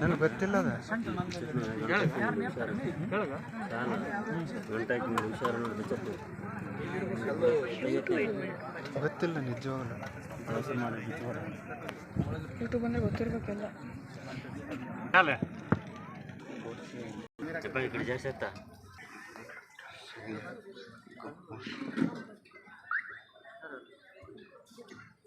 ನನಗೆ ಗೊತ್ತಿಲ್ಲ ಅದು. ಗೊತ್ತಿಲ್ಲ ನಿಜವಾಗ್ಲೂ. ಯೂಟ್ಯೂಬ್ ಅಂದರೆ ಟೀಚರ್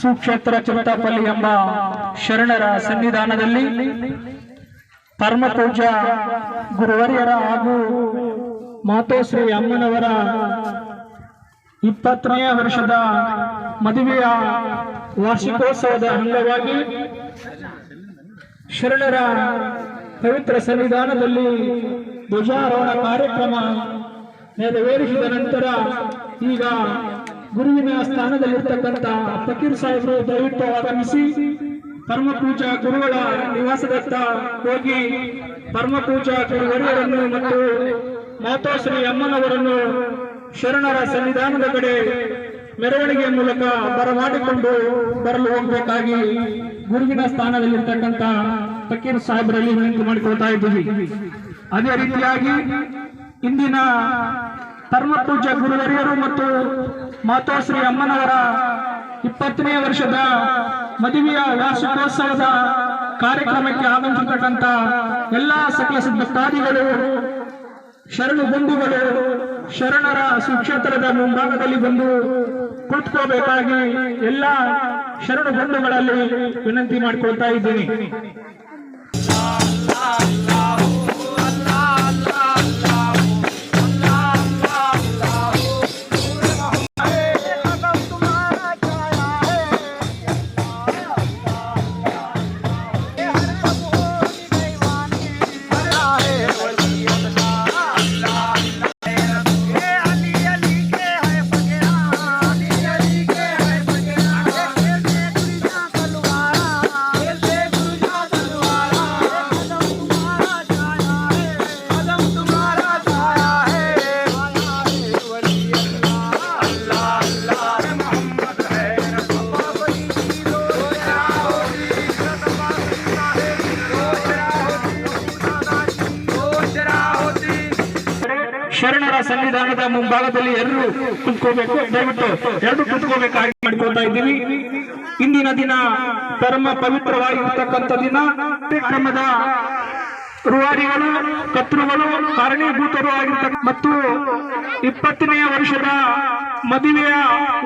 ಸುಕ್ಷೇತ್ರ ಚಿಂತಾಪಲ್ಲಿ ಎಂಬ ಶರಣರ ಸನ್ನಿಧಾನದಲ್ಲಿ ಪರಮ ಪೂಜ ಗುರುವರ್ಯರ ಹಾಗೂ ಮಾತೋಶ್ರೀ ಅಮ್ಮನವರ ಇಪ್ಪತ್ತನೆಯ ವರ್ಷದ ಮದುವೆಯ ವಾರ್ಷಿಕೋತ್ಸವದ ಅಂಗವಾಗಿ ಶರಣರ ಪವಿತ್ರ ಸನ್ನಿಧಾನದಲ್ಲಿ ಧ್ವಜಾರೋಹಣ ಕಾರ್ಯಕ್ರಮ ನೆರವೇರಿಸಿದ ನಂತರ ಈಗ ಗುರುವಿನ ಸ್ಥಾನದಲ್ಲಿರ್ತಕ್ಕಂಥ ಫಕೀರ್ ಸಾಹೇಬರು ದಯವಿಟ್ಟು ಆಗಮಿಸಿ ಪರಮ ಪೂಜಾ ಗುರುಗಳ ನಿವಾಸದತ್ತ ಹೋಗಿ ಪರಮ ಪೂಜಾ ಗುರುವರಿಯರನ್ನು ಮತ್ತು ಮಾತಾಶ್ರೀ ಅಮ್ಮನವರನ್ನು ಶರಣರ ಸನ್ನಿಧಾನದ ಕಡೆ ಮೆರವಣಿಗೆ ಮೂಲಕ ಬರಮಾಡಿಕೊಂಡು ಬರಲು ಹೋಗಬೇಕಾಗಿ ಗುರುವಿನ ಸ್ಥಾನದಲ್ಲಿರ್ತಕ್ಕಂಥ ಫಕೀರ್ ಸಾಹೇಬರಲ್ಲಿ ವಿನಂತಿ ಮಾಡಿಕೊಳ್ತಾ ಇದ್ದೀವಿ. ಅದೇ ರೀತಿಯಾಗಿ ಇಂದಿನ ಪರಮ ಪೂಜ್ಯ ಗುರುವರಿಯರು ಮತ್ತು ಮಾತಾಶ್ರೀ ಅಮ್ಮನವರ ಇಪ್ಪತ್ತನೇ ವರ್ಷದ ಮದುವೆಯ ವಾರ್ಷಿಕೋತ್ಸವದ ಕಾರ್ಯಕ್ರಮಕ್ಕೆ ಆಗಮಿಸತಕ್ಕಂತ ಎಲ್ಲಾ ಸಕಲ ಭಕ್ತಾದಿಗಳು ಶರಣು ಬಂಧುಗಳು ಶರಣರ ಸುಕ್ಷೇತ್ರದ ಮುಂಭಾಗದಲ್ಲಿ ಬಂದು ಕುಳಿತುಕೋಬೇಕಾಗಿ ಎಲ್ಲ ಶರಣು ಬಂಧುಗಳಲ್ಲಿ ವಿನಂತಿ ಮಾಡಿಕೊಳ್ತಾ ಇದ್ದೀನಿ. ಸನ್ನಿಧಾನದ ಮುಂಭಾಗದಲ್ಲಿ ಎಲ್ಲರೂ ಕುತ್ಕೋಬೇಕು. ದಯವಿಟ್ಟು ಎರಡು ಕುತ್ಕೋಬೇಕಾಗಿ ಮಾಡ್ಕೊಳ್ತಾ ಇದ್ದೀವಿ. ಇಂದಿನ ದಿನ ಧರ್ಮ ಪವಿತ್ರವಾಗಿರ್ತಕ್ಕಂಥ ದಿನ. ಕಾರ್ಯಕ್ರಮದ ರೂವಾರಿಗಳು, ಕರ್ತೃಗಳು, ಕಾರಣೀಭೂತರು ಆಗಿರ್ತಕ್ಕ ಮತ್ತು ಇಪ್ಪತ್ತನೆಯ ವರ್ಷದ ಮದುವೆಯ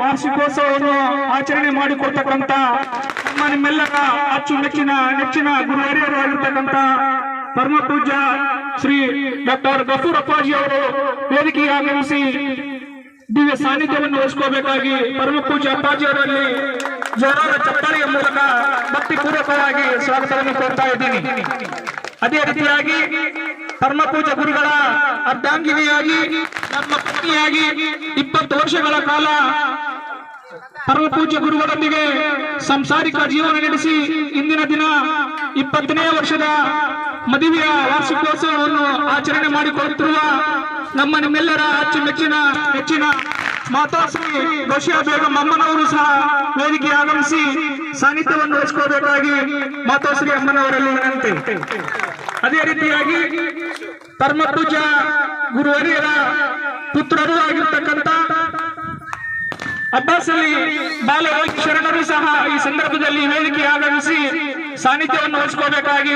ವಾರ್ಷಿಕೋತ್ಸವವನ್ನು ಆಚರಣೆ ಮಾಡಿಕೊಡ್ತಕ್ಕಂಥ ನಮ್ಮ ನಿಮ್ಮೆಲ್ಲರ ಅಚ್ಚುಮೆಚ್ಚಿನ, ನೆಚ್ಚಿನ ಗುರುವಾರಿಯರು ಆಗಿರ್ತಕ್ಕಂಥ ಪರಮ ಪೂಜ್ಯ ಶ್ರೀ ಡಾಕ್ಟರ್ ಗಫೂರ್ ಅಪ್ಪಾಜಿ ಅವರು ವೇದಿಕೆಗೆ ಆಗಮಿಸಿ ದಿವ್ಯ ಸಾನ್ನಿಧ್ಯವನ್ನು ವಹಿಸ್ಕೋಬೇಕಾಗಿ ಪರಮ ಪೂಜ್ಯ ಅಪ್ಪಾಜಿ ಅವರಲ್ಲಿ ಜೋರಾದ ಚಪ್ಪಾಳಿಯ ಮೂಲಕ ಭಕ್ತಿಪೂರ್ವಕವಾಗಿ ಸ್ವಾಗತವನ್ನು ಕೋರ್ತಾ ಇದ್ದೀನಿ. ಅದೇ ರೀತಿಯಾಗಿ ಪರಮ ಪೂಜಾ ಗುರುಗಳ ಅರ್ಧಾಂಗಿನಿಯಾಗಿ, ನಮ್ಮ ಪತ್ನಿಯಾಗಿ ಇಪ್ಪತ್ತು ವರ್ಷಗಳ ಕಾಲ ಪರಮ ಪೂಜ್ಯ ಗುರುಗಳೊಂದಿಗೆ ಸಂಸಾರಿಕ ಜೀವನ ನಡೆಸಿ ಇಂದಿನ ದಿನ ಇಪ್ಪತ್ತನೇ ವರ್ಷದ ಮದುವೆಯ ವಾರ್ಷಿಕೋತ್ಸವವನ್ನು ಆಚರಣೆ ಮಾಡಿಕೊಳ್ಳುತ್ತಿರುವ ನಮ್ಮ ನಿಮ್ಮೆಲ್ಲರ ಅಚ್ಚುಮೆಚ್ಚಿನ ಹೆಚ್ಚಿನ ಮಾತಾಶ್ರೀ ರೋಷಿಯಾ ಬೇಗಂ ಅಮ್ಮನವರು ಸಹ ವೇದಿಕೆ ಆಗಮಿಸಿ ಸಾನ್ನಿಧ್ಯವನ್ನು ವಹಿಸ್ಕೋಬೇಕಾಗಿ ಮಾತಾಶ್ರೀ ಅಮ್ಮನವರಲ್ಲಿ ವಿನಂತಿ. ಅದೇ ರೀತಿಯಾಗಿ ಪರಮ ಗುರುಹರಿಯರ ಗುರುವರಿಯರ ಪುತ್ರರು ಆಗಿರ್ತಕ್ಕಂಥ ಅಬ್ಬಾಸ್ ಬಾಲ ಶರಣರು ಸಹ ಈ ಸಂದರ್ಭದಲ್ಲಿ ವೇದಿಕೆ ಆಗಮಿಸಿ ಸಾನ್ನಿಧ್ಯವನ್ನು ವಹಿಸ್ಕೋಬೇಕಾಗಿ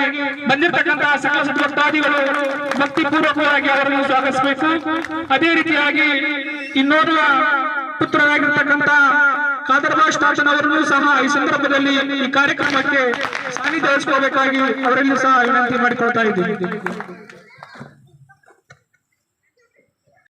ಬಂದಿರತಕ್ಕಂತಹ ಸಕಲ ಭಕ್ತಾದಿಗಳು ಭಕ್ತಿಪೂರ್ವಕವಾಗಿ ಅವರನ್ನು ಸ್ವಾಗತಿಸಬೇಕು. ಅದೇ ರೀತಿಯಾಗಿ ಇನ್ನೋರ್ವ ಪುತ್ರರಾಗಿರ್ತಕ್ಕಂತಹ ಕಾದರ್ಬಾಷ್ ತಾತನ್ ಅವರನ್ನು ಸಹ ಈ ಸಂದರ್ಭದಲ್ಲಿ ಈ ಕಾರ್ಯಕ್ರಮಕ್ಕೆ ಸಾನ್ನಿಧ್ಯ ವಹಿಸ್ಕೋಬೇಕಾಗಿ ಅವರನ್ನು ಸಹ ವಿನಂತಿ ಮಾಡಿಕೊಳ್ತಾ ಇದ್ದೀವಿ